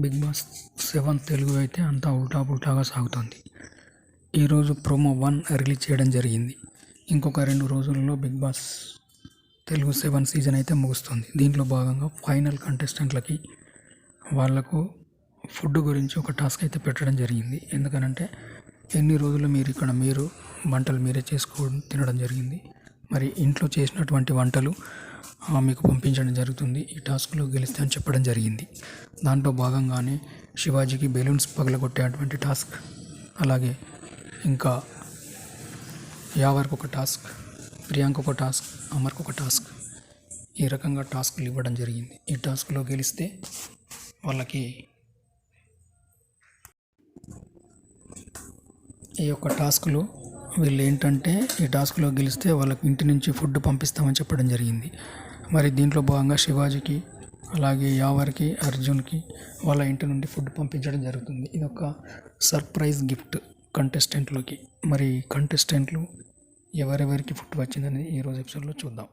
Big boss seven Telugu అయితే అంతా ఉల్టా పుల్టాగా సాగుతుంది. ఈరోజు ప్రోమో వన్ రిలీజ్ చేయడం జరిగింది. ఇంకొక రెండు రోజులలో big boss Telugu seven season అయితే ముగుస్తుంది. దీంట్లో భాగంగా ఫైనల్ కంటెస్టెంట్లకి వాళ్ళకు ఫుడ్ గురించి ఒక టాస్క్ అయితే పెట్టడం జరిగింది. ఎందుకనంటే ఎన్ని రోజులు మీరు ఇక్కడ మీరు వంటలు మీరే చేసుకో తినడం జరిగింది. మరి ఇంట్లో చేసినటువంటి వంటలు మీకు పంపించడం జరుగుతుంది. ఈ టాస్క్లో గెలిస్తే అని చెప్పడం జరిగింది. దాంట్లో భాగంగానే శివాజీకి బెలూన్స్ పగలగొట్టేటువంటి టాస్క్ అలాగే ఇంకా యావర్కి ఒక టాస్క్ ప్రియాంక ఒక టాస్క్ అమర్కి ఒక టాస్క్ ఈ రకంగా టాస్క్లు ఇవ్వడం జరిగింది. ఈ టాస్క్లో గెలిస్తే వాళ్ళకి ఈ యొక్క టాస్క్లో వీళ్ళు ఏంటంటే ఈ టాస్క్లో గెలిస్తే వాళ్ళకి ఇంటి నుంచి ఫుడ్ పంపిస్తామని చెప్పడం జరిగింది. మరి దీంట్లో భాగంగా శివాజీకి అలాగే యావర్కి అర్జున్కి వాళ్ళ ఇంటి నుండి ఫుడ్ పంపించడం జరుగుతుంది. ఇది ఒక సర్ప్రైజ్ గిఫ్ట్ కంటెస్టెంట్లోకి. మరి కంటెస్టెంట్లు ఎవరెవరికి ఫుడ్ వచ్చిందని ఈరోజు ఎపిసోడ్లో చూద్దాం.